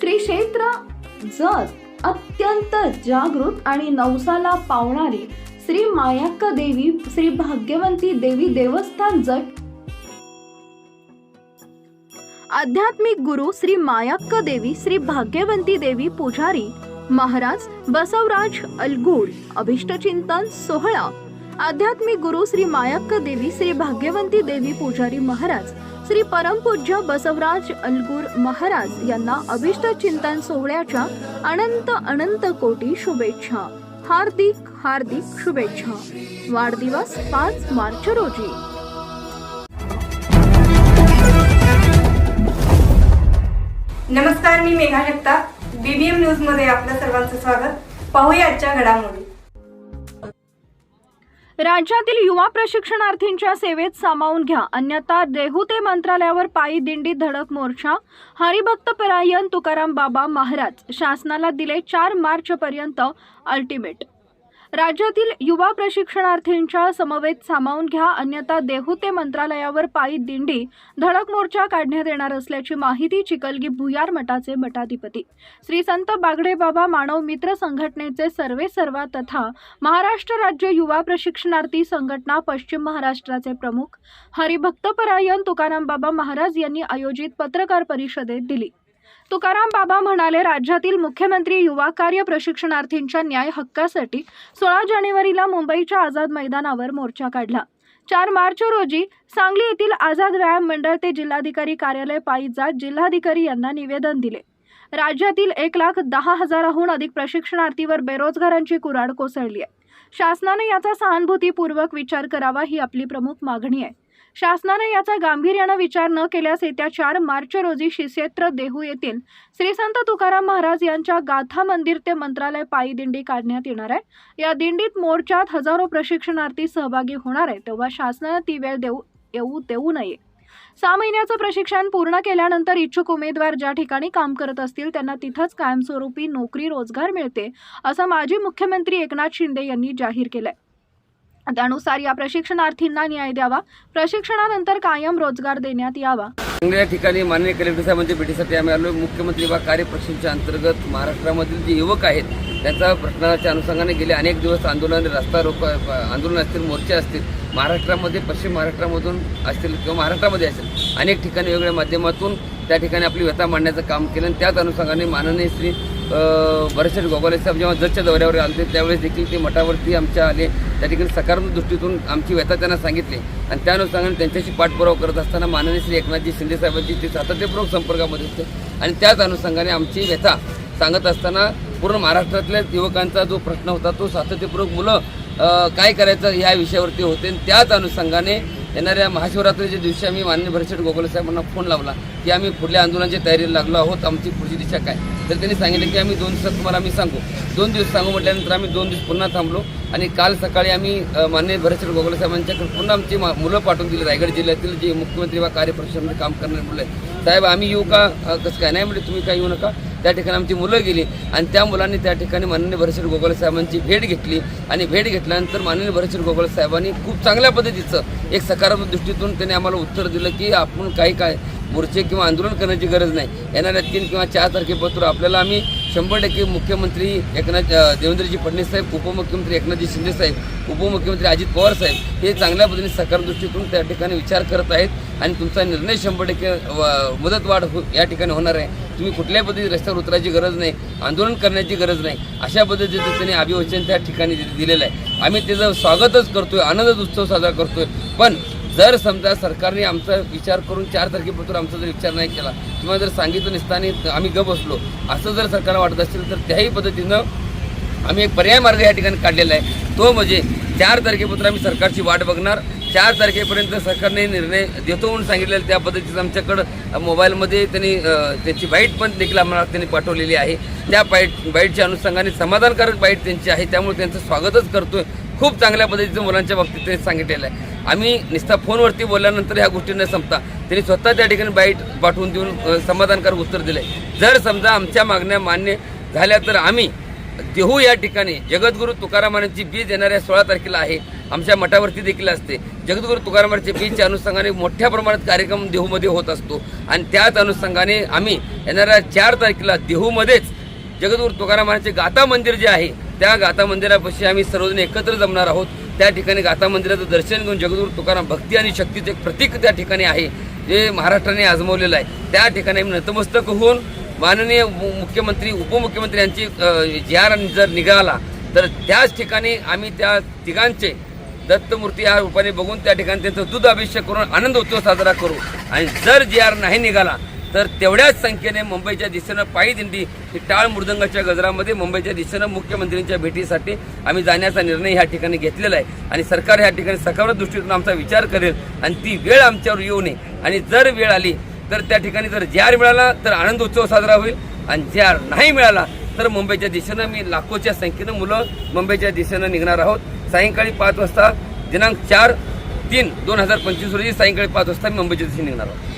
श्री क्षेत्र जत अत्यंत जागृत आणि नवसाला पावणारी श्री मायाक्क देवी श्री भाग्यवंती देवी देवस्थान जट आध्यात्मिक गुरु श्री मायाक्क देवी श्री भाग्यवंती देवी पुजारी महाराज बसवराज अलगूड अभिष्टचिंतन सोहळा. आध्यात्मिक गुरु श्री मायाक्क देवी श्री भाग्यवंती देवी पुजारी महाराज श्री परमपूज्य बसवराज अलगूर महाराज यांना अभिष्ट चिंतन सोहळ्याच्या अनंत अनंत कोटी शुभेच्छा. हार्दिक हार्दिक शुभेच्छा. वाढदिवस पाच मार्च रोजी. नमस्कार मी मेघा जगताप. बीबीएम न्यूजमध्ये आपलं सर्वांचं स्वागत. पाहूया आजच्या घडामोडी. राज्यातील युवा प्रशिक्षणार्थींच्या सेवेत सामावून घ्या. अन्यथा देहूते मंत्रालयावर पायी दिंडी धडक मोर्चा. हरिभक्त परायण तुकाराम बाबा महाराज शासनाला दिले चार मार्च पर्यंत अल्टिमेट राज्यातील युवा प्रशिक्षणार्थींच्या समवेत सामावून घ्या अन्यथा देहू ते मंत्रालयावर पायी दिंडी धडक मोर्चा काढण्यात येणार असल्याची माहिती चिकलगी भुयार मठाचे मठाधिपती. श्री संत बागडे बाबा मानव मित्र संघटनेचे सर्वे सर्वा तथा महाराष्ट्र राज्य युवा प्रशिक्षणार्थी संघटना पश्चिम महाराष्ट्राचे प्रमुख. हरिभक्तपरायण तुकाराम बाबा महाराज यांनी आयोजित पत्रकार परिषदेत दिली. तुकाराम बाबा म्हणाले राज्यातील मुख्यमंत्री युवा कार्य प्रशिक्षणार्थींच्या न्याय हक्कासाठी सोळा जानेवारीला मुंबईच्या आझाद मैदानावर मोर्चा काढला. चार मार्च रोजी सांगली येथील आझाद व्यायाम मंडळ ते जिल्हाधिकारी कार्यालय पायी जात जिल्हाधिकारी यांना निवेदन दिले. राज्यातील एक लाख दहा हजाराहून अधिक प्रशिक्षणार्थीवर बेरोजगारांची कुराड कोसळली आहे. शासनाने याचा सहानुभूतीपूर्वक विचार करावा ही आपली प्रमुख मागणी आहे. शासनाने याचा गांभीर्यानं विचार न केल्यास येत्या चार मार्च रोजी शिष्येत्र देहू येथील श्री संत तुकाराम महाराज यांच्या गाथा मंदिर ते मंत्रालय पायी दिंडी काढण्यात येणार आहे. या दिंडीत मोर्चात हजारो प्रशिक्षणार्थी सहभागी होणार आहे तेव्हा शासनानं ती वेळ देऊ येऊ देऊ नये. सहा महिन्याचं प्रशिक्षण पूर्ण केल्यानंतर इच्छुक उमेदवार ज्या ठिकाणी काम करत असतील त्यांना तिथंच कायमस्वरूपी नोकरी रोजगार मिळते असं माजी मुख्यमंत्री एकनाथ शिंदे यांनी जाहीर केलंय. त्यानुसार या प्रशिक्षणार्थींना न्याय द्यावा. प्रशिक्षणानंतर कायम रोजगार देण्यात यावा. या ठिकाणी माननीय कलेक्टर साहेबांच्या भेटीसाठी आम्ही आलो मुख्यमंत्री वा कार्यप्रशिक्षणच्या अंतर्गत महाराष्ट्रामधील जे युवक आहेत त्यांचा प्रश्नाच्या अनुषंगाने गेले अनेक दिवस आंदोलन रस्ता रोको आंदोलन असतील मोर्चे असतील महाराष्ट्रामध्ये पश्चिम महाराष्ट्रामधून असतील किंवा महाराष्ट्रामध्ये असेल अनेक ठिकाणी वेगवेगळ्या माध्यमातून त्या ठिकाणी आपली व्यथा मांडण्याचं काम केलं. आणि त्याच अनुषंगाने माननीय श्री बरेचसे गोगावले साहेब जेव्हा जजच्या दौऱ्यावर आले त्यावेळेस देखील ते मठावरती आमच्या आले. त्या ठिकाणी सकारात्मक दृष्टीतून आमची व्यथा त्यांना सांगितली. आणि त्या त्यांच्याशी पाठपुरावा करत असताना माननीय श्री एकनाथजी शिंदे साहेबांची ते सातत्यपूर्वक संपर्कामध्ये होते. आणि त्याच अनुषंगाने आमची व्यथा सांगत असताना पूर्ण महाराष्ट्रातल्या युवकांचा जो प्रश्न होता तो सातत्यपूर्वक मुलं काय करायचं या विषयावरती होते. आणि त्याच अनुषंगाने येणाऱ्या महाशिवरात्रीच्या दिवशी आम्ही माननीय भरशेठ गोगोले साहेबांना फोन लावला की आम्ही पुढल्या आंदोलनाच्या तयारीला लागलो आहोत. आमची पुढची दिशा काय? तर त्यांनी सांगितलं की आम्ही दोन दिवसात तुम्हाला आम्ही सांगू. दोन दिवस सांगू म्हटल्यानंतर आम्ही दोन दिवस पुन्हा थांबलो आणि काल सकाळी आम्ही माननीय भरशेठ गोगोले साहेबांच्याकडे पुन्हा आमची मुलं पाठवून दिली रायगड जिल्ह्यातील जे मुख्यमंत्री वा कार्यपरिषदेमध्ये काम करणारे मुलं साहेब आम्ही येऊ का? कसं काय? नाही म्हणजे तुम्ही काय येऊ नका. त्या ठिकाणी आमची मुलं गेली आणि त्या मुलांनी त्या ठिकाणी माननीय भरशेठ गोगोले साहेबांची भेट घेतली आणि भेट घेतल्यानंतर माननीय भरशेठ गोगोले साहेबांनी खूप चांगल्या पद्धतीचं एक सकारात्मक दृष्टीतून त्यांनी आम्हाला उत्तर दिलं की आपण काही काय मोर्चे किंवा आंदोलन करण्याची गरज नाही. येणाऱ्या तीन किंवा चार तारखेपासून आपल्याला आम्ही शंभर टक्के मुख्यमंत्री एकनाथ देवेंद्रजी फडणवीस साहेब उपमुख्यमंत्री एकनाथजी शिंदे साहेब उपमुख्यमंत्री अजित पवार साहेब हे चांगल्या पद्धतीने सकार दृष्टीतून त्या ठिकाणी विचार करत आहेत आणि तुमचा निर्णय शंभर टक्के व- मुदतवाढ हो या ठिकाणी होणार आहे. तुम्ही कुठल्याही पद्धतीने रस्त्यावर उतरायची गरज नाही आंदोलन करण्याची गरज नाही. अशा पद्धतीचं त्यांनी अभिवचन त्या ठिकाणी दिलेलं आहे. आम्ही त्याचं स्वागतच करतोय आनंद उत्सव साजरा करतोय. पण जर समजा सरकारने आमचा विचार करून चार तारखेपासून आमचा जर विचार नाही केला किंवा जर सांगितलं नसताना आम्ही गप बसलो असं जर सरकारला वाटत असेल तर त्याही पद्धतीनं आम्ही एक पर्याय मार्ग या ठिकाणी काढलेला आहे. तो म्हणजे चार तारखेपासून आम्ही सरकारची वाट बघणार. चार तारखेपर्यंत सरकारने निर्णय देतो म्हणून सांगितलेलं त्या पद्धतीचं आमच्याकडं मोबाईलमध्ये त्यांनी त्याची बाईट पण देखील आम्हाला त्यांनी पाठवलेली आहे. त्या बाईट बाईटच्या अनुषंगाने समाधानकारक बाईट त्यांची आहे. त्यामुळे त्यांचं स्वागतच करतोय. खूप चांगल्या पद्धतीचं मुलांच्या बाबतीत त्यांनी सांगितलेलं आहे. आम्ही नुसता फोनवरती बोलल्यानंतर ह्या गोष्टी न संपता त्यांनी स्वतः त्या ठिकाणी बाईट पाठवून देऊन समाधानकारक उत्तर दिले जर समजा आमच्या मागण्या मान्य झाल्या तर आम्ही देहू या ठिकाणी जगद्गुरू तुकारामांची बीज येणाऱ्या सोळा तारखेला आहे. आमच्या मठावरती देखील असते. जगद्गुरू तुकारामांच्या बीजच्या अनुषंगाने मोठ्या प्रमाणात कार्यक्रम देहूमध्ये होत असतो. आणि त्याच अनुषंगाने आम्ही येणाऱ्या चार तारखेला देहूमध्येच जगद्गुरू तुकारामांचे गाथा मंदिर जे आहे त्या गाथा मंदिरापाशी आम्ही सर्वजण एकत्र जमणार आहोत. त्या ठिकाणी गाथा मंदिराचं दर्शन घेऊन जगदूर तुकाराम भक्ती आणि शक्तीचं एक प्रतीक त्या ठिकाणी आहे जे महाराष्ट्राने आजमवलेलं आहे. त्या ठिकाणी आम्ही नतमस्तक होऊन माननीय मु- मुख्यमंत्री उपमुख्यमंत्री यांची जी आर जर निघाला तर त्याच ठिकाणी आम्ही त्या तिघांचे दत्तमूर्ती या रूपाने बघून त्या ठिकाणी त्यांचं दूध अभिषेक करून आनंद उत्सव साजरा करू. आणि जर जी आर नाही निघाला तर तेवढ्याच संख्येने मुंबईच्या दिशेनं पायी दिंडी ही टाळ मृदंगाच्या गजरामध्ये मुंबईच्या दिशेनं मुख्यमंत्र्यांच्या भेटीसाठी आम्ही जाण्याचा निर्णय ह्या ठिकाणी घेतलेला आहे. आणि सरकार ह्या ठिकाणी सकारात्मक दृष्टीतून आमचा विचार करेल आणि ती वेळ आमच्यावर येऊ नये. आणि जर वेळ आली तर त्या ठिकाणी जर जार मिळाला तर आनंद उत्सव साजरा होईल. आणि जार नाही मिळाला तर मुंबईच्या दिशेनं मी लाखोच्या संख्येनं मुलं मुंबईच्या दिशेनं निघणार आहोत. सायंकाळी पाच वाजता दिनांक चार तीन दोन हजार पंचवीस रोजी सायंकाळी पाच वाजता मी मुंबईच्या दिशेने निघणार आहोत.